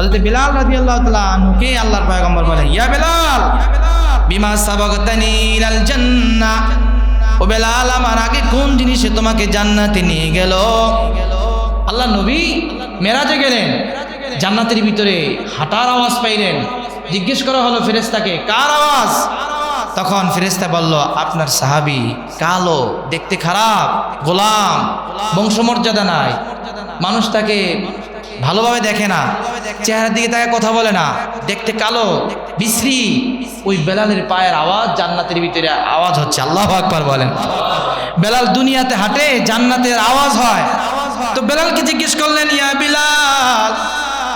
হযরত বিলাল রাদিয়াল্লাহু তাআলা আনহুকে আল্লাহর পয়গম্বর বলে, ইয়া বিলাল, বিমা সাবাগতানি ইলাল জান্নাহ? ও বেলাল, আমার আগে কোন জিনিসে তোমাকে জান্নাতে নিয়ে গেল? আল্লাহ নবী মেরাজে গেলেন, জান্নাতের ভিতরে হাঁটার আওয়াজ পাইলেন। জিজ্ঞেস করা হলো ফেরেস্তাকে কার আওয়াজ? তখন ফেরেস্তা বলল, আপনার সাহাবি কালো, দেখতে খারাপ, গোলাম, বংশমর্যাদা নাই। মানুষ তাকে ভালোভাবে দেখে না। চেহারার দিকে তাকে কথা বলে না। দেখতে কালো, বিশ্রী। ওই বেলালের পায়ের আওয়াজ জান্নাতের ভিতরে আওয়াজ হচ্ছে। আল্লাহ আকবার বলেন। বেলাল দুনিয়াতে হাঁটে, জান্নাতের আওয়াজ হয়। তো বেলালকে জিজ্ঞেস করলেন, ইয়া বিলাল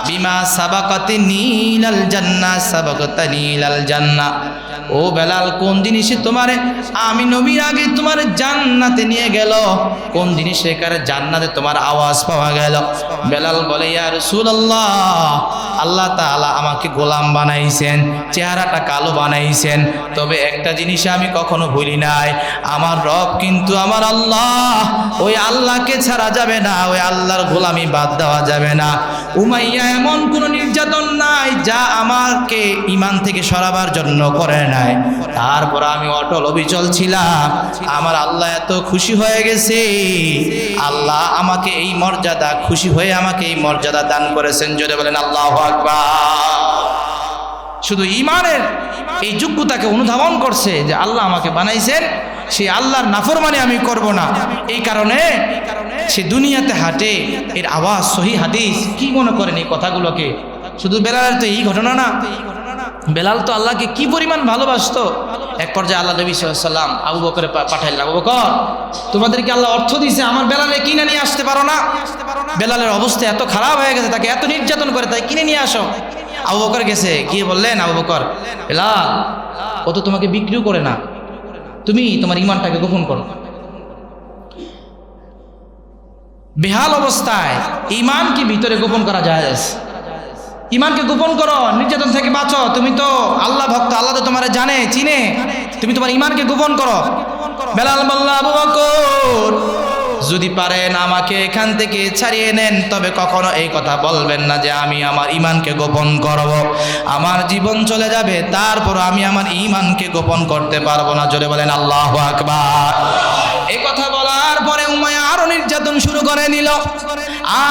বিমা সাবাকাতে নীলাল জান্না, সাবাকাতা নীলাল জান্না। ও বেলাল, কোন জিনিসে তোমারে, আমি নবীর আগে তোমার জান্নাতে নিয়ে গেল? কোন জিনিসে কারে জান্নাতে তোমার আওয়াজ পাওয়া গেল? বেলাল বলে, ইয়া রাসূলুল্লাহ, আল্লাহ তাআলা আমাকে গোলাম বানাইছেন, চেহারাটা কালো বানাইছেন। তবে একটা জিনিস আমি কখনো ভুলি নাই, আমার রব কিন্তু আমার আল্লাহ। ওই আল্লাহকে ছাড়া যাবে না, ওই আল্লাহর গোলামি বাদ দেওয়া যাবে না। উমাইয়া এমন কোনো নির্যাতন নাই যা আমাকে ইমান থেকে সরাবার জন্য করে নাই। তারপর আমি অটল অবিচল ছিলাম। আমার আল্লাহ এত খুশি হয়ে গেছে। আল্লাহ আমাকে এই মর্যাদা, খুশি হয়ে আমাকে এই মর্যাদা দান করেছেন। জোরে বলেন, আল্লাহ শুধু ইমানের এই যোগ্যতাকে অনুধাবন করছে যে আল্লাহ আমাকে বানাইছেন। সেই আল্লাহর নাফরমানি আমি করব না। এই কারণে সে দুনিয়াতে হাঁটে, এর আওয়াজ সহি হাদিস। কি মনে করেন এই কথাগুলোকে? শুধু বেলালের তো এই ঘটনা না। বেলাল তো আল্লাহকে কি পরিমাণ ভালোবাসতো? এক পর্যায়ে আল্লাহ নবী সাল্লাম আবু বকরে পাঠাইলেন আবু বকর, তোমাদেরকে আল্লাহ অর্থ দিছে, আমার বেলালে কিনে নিয়ে আসতে পারো না। বেলালের অবস্থা এত খারাপ হয়ে গেছে, তাকে এত নির্যাতন করে, তাই কিনে নিয়ে আসো। আবু বকর গেছে, গিয়ে বললেন, আবু বকর, বেলাল, ও তো তোমাকে বিক্রিও করে না। তুমি তোমার ইমানটাকে গোপন করো। বেহাল অবস্থায় ইমানকে ভিতরে গোপন করা যায় ইমানকে গোপন করো, নির্যাতন থেকে বাঁচো। তুমি তো আল্লাহ ভক্ত, আল্লাহ তো তোমার জানে, চিনে। তুমি তোমার ইমানকে গোপন করো। যদি পারেন আমাকে এখান থেকে ছাড়িয়ে নেন, তবে কখনো এই কথা বলবেন না যে আমি আমার ইমানকে গোপন করব। আমার জীবন চলে যাবে তারপর আমি আমার ইমানকে গোপন করতে পারব না। জোরে বলেন, আল্লাহ আকবার। এই কথা নির্যাতন শুরু করে নিল।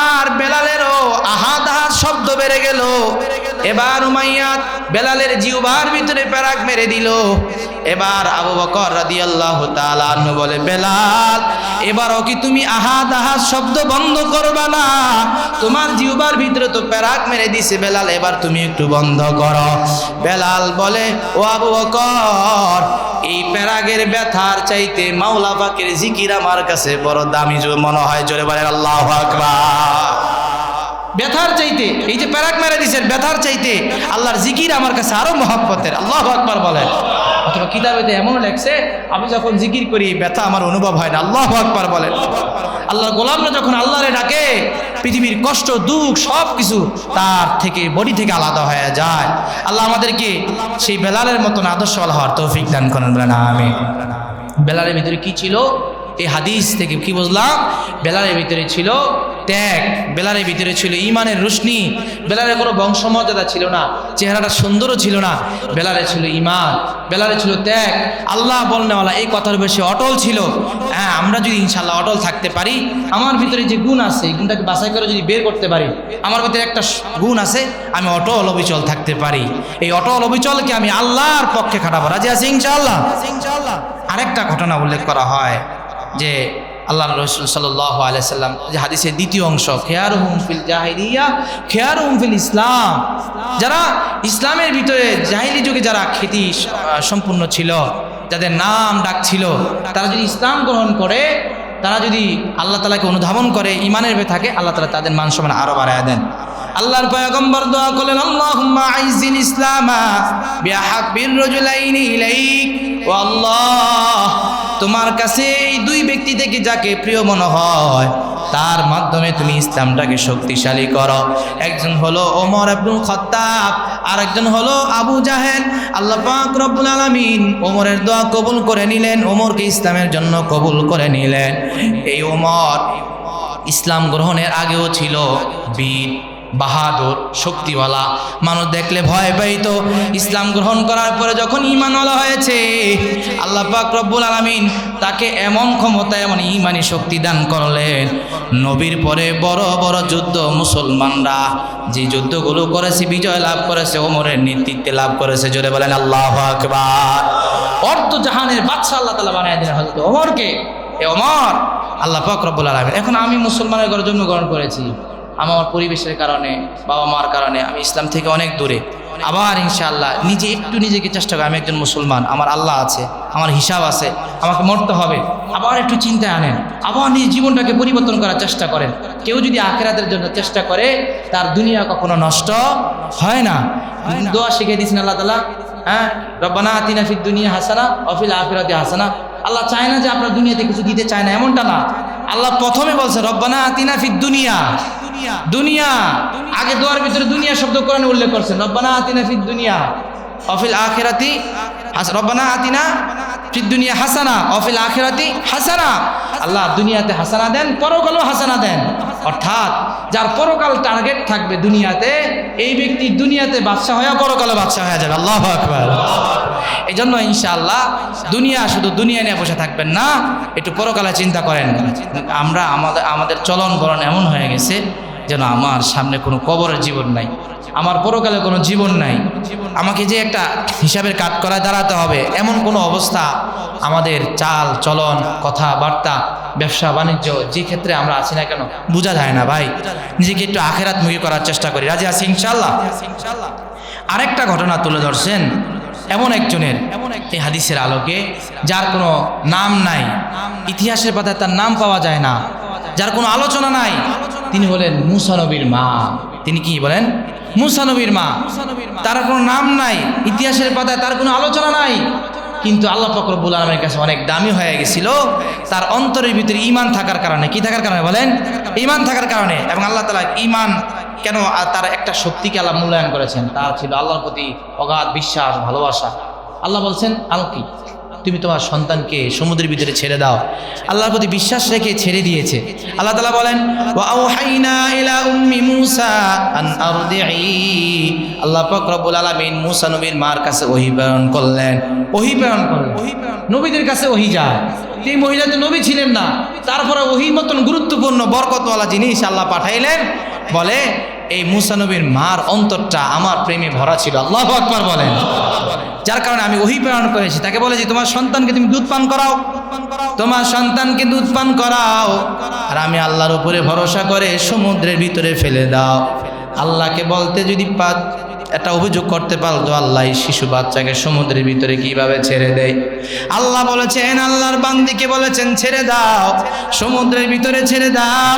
আর বেলালেরও আহাদ শব্দ বেড়ে গেল। এবার উমাইয়াত বেলালের জিউবার ভিতরে প্যারাক মেরে দিল। এবার আবু বকর রাদিয়াল্লাহু তাআলা আনহু বলে, বেলাল, এবারও কি তুমি আহাদ আহাদ শব্দ বন্ধ করবা না? তোমার জিউবার ভিতরে তো প্যারাক মেরে দিছে, বেলাল, এবার তুমি একটু বন্ধ করো। বেলাল বলে, ও আবু বকর, এই প্যারাগের ব্যথার চাইতে মাওলা পাকের জিকির আমার কাছে বড় দামি মনে হয়। জোরে বলেন, আল্লাহু আকবার। ব্যথার চাইতে, এই যে প্যারাক মেরে দিছেন, ব্যথার চাইতে আল্লাহর জিকির আমার কাছে আরও মহব্বতের। আল্লাহ আকবার বলেন। অথবা কিতাবেতে এমন লেখছে, আমি যখন জিকির করি, ব্যথা আমার অনুভব হয় না। আল্লাহ আকবার বলেন। আল্লাহর গোলামরা যখন আল্লাহরে ডাকে, পৃথিবীর কষ্ট, দুঃখ সব কিছু তার থেকে, বডি থেকে আলাদা হয়ে যায়। আল্লাহ আমাদেরকে সেই বেলালের মতন আদর্শওয়ালা হওয়ার তৌফিক দান করেন বলেন আমি বেলালের ভিতরে কি ছিল? এই হাদিস থেকে কি বুঝলাম? বেলারের ভিতরে ছিল ত্যাগ বেলারের ভিতরে ছিল ইমানের রুশনি, বেলালের কোনো বংশমর্যাদা ছিল না, চেহারাটা সুন্দরও ছিল না বেলারে ছিল ইমান বেলারে ছিল ত্যাগ। আল্লাহ বলনেওয়ালা এই কথার বেশি অটল ছিল। হ্যাঁ আমরা যদি ইনশাল্লাহ অটল থাকতে পারি, আমার ভিতরে যে গুণ আছে, এই গুণটাকে বাছাই করে যদি বের করতে পারি, আমার ভিতরে একটা গুণ আছে, আমি অটল অবিচল থাকতে পারি। এই অটল অবিচলকে আমি আল্লাহর পক্ষে খাটাবো। রাজি আছি ইনশাআল্লাহ ইনশাআল্লাহ? আরেকটা ঘটনা উল্লেখ করা হয়। যে আল্লাহ রসুল সাল্লাহ আলাইসাল্লাম যে হাদিসের দ্বিতীয় অংশ খেয়ার হুম ফিল জাহিরিয়া খেয়ার হুম ফিল ইসলাম। যারা ইসলামের ভিতরে জাহিলি যুগে যারা খ্যাতি সম্পূর্ণ ছিল, যাদের নাম ডাক ছিল, তারা যদি ইসলাম গ্রহণ করে, তারা যদি আল্লাহ তালাকে অনুধাবন করে, ইমানের ভে থাকে, আল্লাহ তালা তাদের মান সম্মান আরও বাড়ায় দেন। আল্লাহর পয়গম্বর দোয়া করলেন, আল্লাহুম্মা আইজিল ইসলামা বিহাব্বির রাজুলাইনি ইলাইক ও আল্লাহ তোমার কাছে এই দুই ব্যক্তি থেকে যাকে প্রিয় মনে হয়, তার মাধ্যমে তুমি ইসলামটাকে শক্তিশালী করো। একজন হলো ওমর আব্দুল খত্তাব আর একজন হলো আবু জাহেল। আল্লাহ পাক রব্বুল আলামিন ওমরের দোয়া কবুল করে নিলেন, ওমরকে ইসলামের জন্য কবুল করে নিলেন। এই ওমর ইসলাম গ্রহণের আগেও ছিল বীর। বাহাদুর, শক্তিওয়ালা। মানুষ দেখলে ভয় পাইতো ইসলাম গ্রহণ করার পরে যখন ইমানওয়ালা হয়েছে, আল্লাহ পাক রব্বুল আলামিন তাকে এমন ক্ষমতা, এমন ইমানি শক্তি দান করলেন। নবীর পরে বড় বড় যুদ্ধ মুসলমানরা। যে যুদ্ধগুলো করেছে, বিজয় লাভ করেছে, ওমরের নেতৃত্বে লাভ করেছে, জোরে বলেন আল্লাহ আকবার। অর্ধ জাহানের বাদশাহ আল্লাহ তালা বানিয়ে দিলেন হজরত ওমরকে। এ ওমর, আল্লাহ পাক রব্বুল আলামিন, এখন আমি মুসলমানের ঘরে জন্মগ্রহণ করেছি। আমার পরিবেশের কারণে, বাবা মার কারণে আমি ইসলাম থেকে অনেক দূরে। আবার ইনশাআল্লাহ নিজে একটু নিজেকে চেষ্টা করি, আমি একজন মুসলমান, আমার আল্লাহ আছে, আমার হিসাব আছে, আমাকে মরতে হবে। আবার একটু চিন্তায় আনেন, আবার নিজ জীবনটাকে পরিবর্তন করার চেষ্টা করেন। কেউ যদি আখেরাতের জন্য চেষ্টা করে, তার দুনিয়া কখনো নষ্ট হয় না। দোয়া শিখে দিয়েছেন আল্লাহ তালা হ্যাঁ? রব্বানা আতিনা ফিদ দুনিয়া হাসানা অফিল আফিরাতে হাসানা। আল্লাহ চায় না যে আপনার দুনিয়াতে কিছু দিতে চায় না, এমনটা না। আল্লাহ প্রথমে বলছে, রব্বানা আতিনা ফিদ দুনিয়া। দুনিয়া। আগে দোয়ার ভিতরে দুনিয়া শব্দ কোরআনে উল্লেখ করছেন রব্বানা আতিনা ফিদ দুনিয়া অফিল আখিরাতি হাস- রব্বানা আতিনা ফিদ দুনিয়া হাসানা অফিল আখিরাতি হাসানা। আল্লাহ দুনিয়াতে হাসানা দেন পরকালও হাসানা দেন। অর্থাৎ যার পরকাল টার্গেট থাকবে দুনিয়াতে এই ব্যক্তি দুনিয়াতে বাদশাহ হয়ে পরকালে বাদশাহ হয়ে যাবে। আল্লাহ আকবার। এই জন্য ইনশাআল্লাহ দুনিয়া শুধু দুনিয়া নিয়ে বসে থাকবেন না, একটু পরকালে চিন্তা করেন। আমরা আমাদের আমাদের চলন বলন এমন হয়ে গেছে যেন আমার সামনে কোনো কবরের জীবন নাই, আমার পরকালে কোনো জীবন নাই। আমাকে যে একটা হিসাবের কাট করায় দাঁড়াতে হবে, এমন কোনো অবস্থা আমাদের চাল, চলন, কথাবার্তা, ব্যবসা, বাণিজ্য যে ক্ষেত্রে আমরা আছি না কেন, বোঝা যায় না ভাই। নিজেকে একটু আখেরাত মুখী করার চেষ্টা করি। রাজি আছি ইনশাল্লাহ আরেকটা ঘটনা তুলে ধরছেন। এমন একজনের এই হাদিসের আলোকে, যার কোনো নাম নাই, ইতিহাসের পাতায় তার নাম পাওয়া যায় না, যার কোনো আলোচনা নাই, তিনি হলেন মুসানবীর মা। তিনি কি বলেন? মুসানবীর মা। তার কোনো নাম নাই, ইতিহাসের পাতায় তার কোনো আলোচনা নাই, কিন্তু আল্লাহ ফকরবুল আলমের কাছে অনেক দামি হয়ে গেছিল। তার অন্তরের ভিতরে ইমান থাকার কারণে, কি থাকার কারণে বলেন? ইমান থাকার কারণে এবং আল্লাহ তালা ইমান কেন তার একটা শক্তিকে আল্লাহ মূল্যায়ন করেছেন? তার ছিল আল্লাহর প্রতি অগাধ বিশ্বাস, ভালোবাসা। আল্লাহ বলছেন, আলকি, তুমি তোমার সন্তানকে সমুদ্রের ভিতরে ছেড়ে দাও। আল্লাহর প্রতি বিশ্বাস রেখে ছেড়ে দিয়েছে। আল্লাহ তালা বলেন "ওয়াআওহাইনা ইলা উম্মি মূসা আন আল্লাহ পাক রব্বুল আলামিন মূসা নবীর মার কাছে ওহী প্রেরণ করলেন। ওহী প্রেরণ করলেন। নবীদের কাছে ওহী যায়। এই মহিলা তো নবী ছিলেন না। তারপরে ওহীর মতন গুরুত্বপূর্ণ, বরকতওয়ালা জিনিস আল্লাহ পাঠাইলেন। বলে এই মুসানবীর মার অন্তরটা আমার প্রেমে ভরা ছিল। আল্লাহ আকবর বলেন। যার কারণে আমি ওহি প্রেরণ করেছি। তাকে বলে যে, তোমার সন্তানকে তুমি দুধ পান করাও। তোমার সন্তানকে দুধ পান করাও। আর আমি আল্লাহর উপরে ভরসা করে সমুদ্রের ভিতরে ফেলে দাও। আল্লাহকে বলতে যদি পা- একটা অভিযোগ করতে পারতো আল্লাহ শিশু বাচ্চাকে সমুদ্রের ভিতরে কীভাবে ছেড়ে দেয়? আল্লাহ বলেছেন, আল্লাহর বান্দিকে বলেছেন, ছেড়ে দাও, সমুদ্রের ভিতরে ছেড়ে দাও।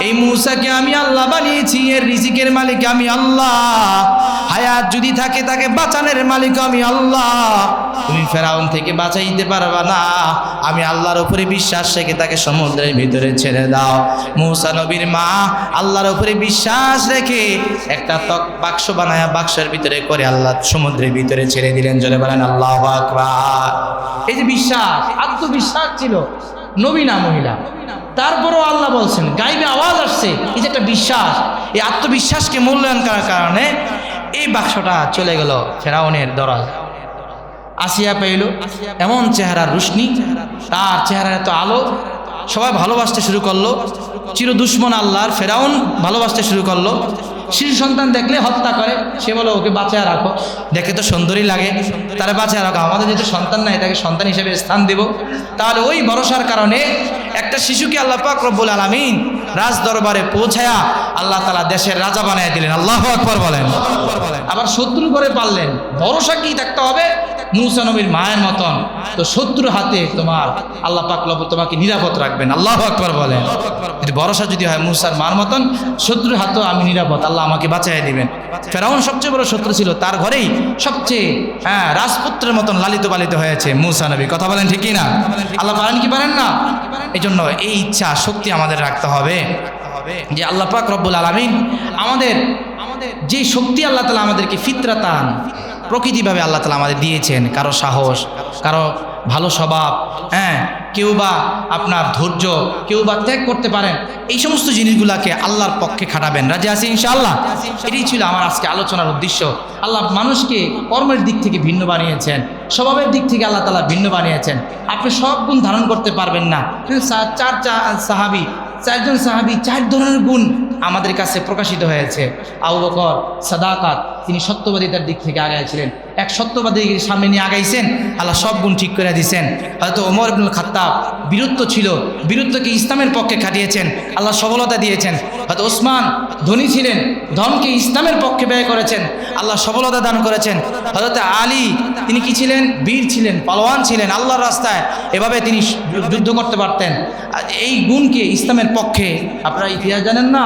এই মূসাকে আমি আল্লাহ বানিয়েছি, এর রিজিকের মালিক আমি আল্লাহ। হায়াত যদি থাকে তাকে বাঁচানোর মালিক আমি আল্লাহ। তুমি ফেরাউন থেকে বাঁচাইতে পারবা না। আমি আল্লাহর উপরে বিশ্বাস রেখে তাকে সমুদ্রের ভিতরে ছেড়ে দাও। মূসা নবীর মা আল্লাহর উপরে বিশ্বাস রেখে একটা তক বাক্স বানায়া বাক্সের ভিতরে করে আল্লাহ সমুদ্রের ভিতরে ছেড়ে দিলেন জলে বলেন, আল্লাহ এই যে বিশ্বাস আত্মবিশ্বাস ছিল নবীনা মহিলা। তারপরেও আল্লাহ বলছেন, গাইবে আওয়াজ আসছে, এই যে একটা বিশ্বাস, এই আত্মবিশ্বাসকে মূল্যায়ন করার কারণে এই বাক্সটা চলে গেল ফেরাউনের দরাজ আসিয়া পেইল, এমন চেহারার রুশনি, তার চেহারা এত আলো, সবাই ভালোবাসতে শুরু করল চির দুশ্মন আল্লাহর ফেরাউন ভালোবাসতে শুরু করল শিশু সন্তান দেখলে হত্যা করে। সে বলে, ওকে বাঁচায় রাখো। দেখে তো সুন্দরই লাগে। তারা বাঁচায় রাখো। আমাদের যেহেতু সন্তান নাই, তাকে সন্তান হিসেবে স্থান দেব। তাহলে ওই ভরসার কারণে একটা শিশুকে আল্লাহ পাক রব্বুল আলমিন রাজ দরবারে পৌঁছায়া আল্লাহ তালা দেশের রাজা বানায় দিলেন। আল্লাহ আকবর বলেন। আবার শত্রু করে পারলেন ভরসা কি থাকতে হবে? মুসা নবীর মায়ের মতন তো শত্রু হাতে তোমার আল্লাহ পাক তোমাকে নিরাপদ রাখবেন। আল্লাহ আকবর বলেন। যদি ভরসা যদি হয় মুসার মার মতন শত্রুর হাতেও আমি নিরাপদ। আল্লাহ আমাকে বাঁচাই দিবেন। ফেরাউন সবচেয়ে বড় শত্রু ছিল তার ঘরেই সবচেয়ে হ্যাঁ রাজপুত্রের মতন লালিত পালিত হয়েছে মুসা নবী। কথা বলেন ঠিকই না আল্লাহ পারেন কি পারেন না? এই জন্য এই ইচ্ছা শক্তি আমাদের রাখতে হবে। যে আল্লাহ পাক রব্বুল আলমিন আমাদের আমাদের যে শক্তি আল্লাহ তালা আমাদেরকে ফিতরাতান প্রকৃতিভাবে আল্লাহ তালা আমাদের দিয়েছেন। কারও সাহস, কারও ভালো স্বভাব হ্যাঁ কেউ বা আপনার ধৈর্য, কেউ বা ত্যাগ করতে পারেন। এই সমস্ত জিনিসগুলাকে আল্লাহর পক্ষে খাটাবেন। রাজি আছি ইনশাআল্লাহ? এটাই ছিল আমার আজকে আলোচনার উদ্দেশ্য। আল্লাহ মানুষকে কর্মের দিক থেকে ভিন্ন বানিয়েছেন। স্বভাবের দিক থেকে আল্লাহ তালা ভিন্ন বানিয়েছেন। আপনি সব গুণ ধারণ করতে পারবেন না। চার চা- সাহাবি, চারজন সাহাবি, চার ধরনের গুণ আমাদের কাছে প্রকাশিত হয়েছে। আবু বকর, সাদাকাত তিনি সত্যবাদিতার দিক থেকে আগাইছিলেন এক সত্যবাদী সামনে নিয়ে আগাইছেন, আল্লাহ সব গুণ ঠিক করে দিয়েছেন হয়তো ওমর ইবনুল খাত্তাব বীরত্ব ছিল বীরত্বকে ইসলামের পক্ষে খাটিয়েছেন, আল্লাহ সবলতা দিয়েছেন। হয়তো ওসমান ধনী ছিলেন, ধনকে ইসলামের পক্ষে ব্যয় করেছেন, আল্লাহ সবলতা দান করেছেন। হজরত আলী, তিনি কি ছিলেন? বীর ছিলেন, পালোয়ান ছিলেন, আল্লাহর রাস্তায় এভাবে তিনি যুদ্ধ করতে পারতেন। এই গুণকে ইসলামের পক্ষে, আপনারা ইতিহাস জানেন না?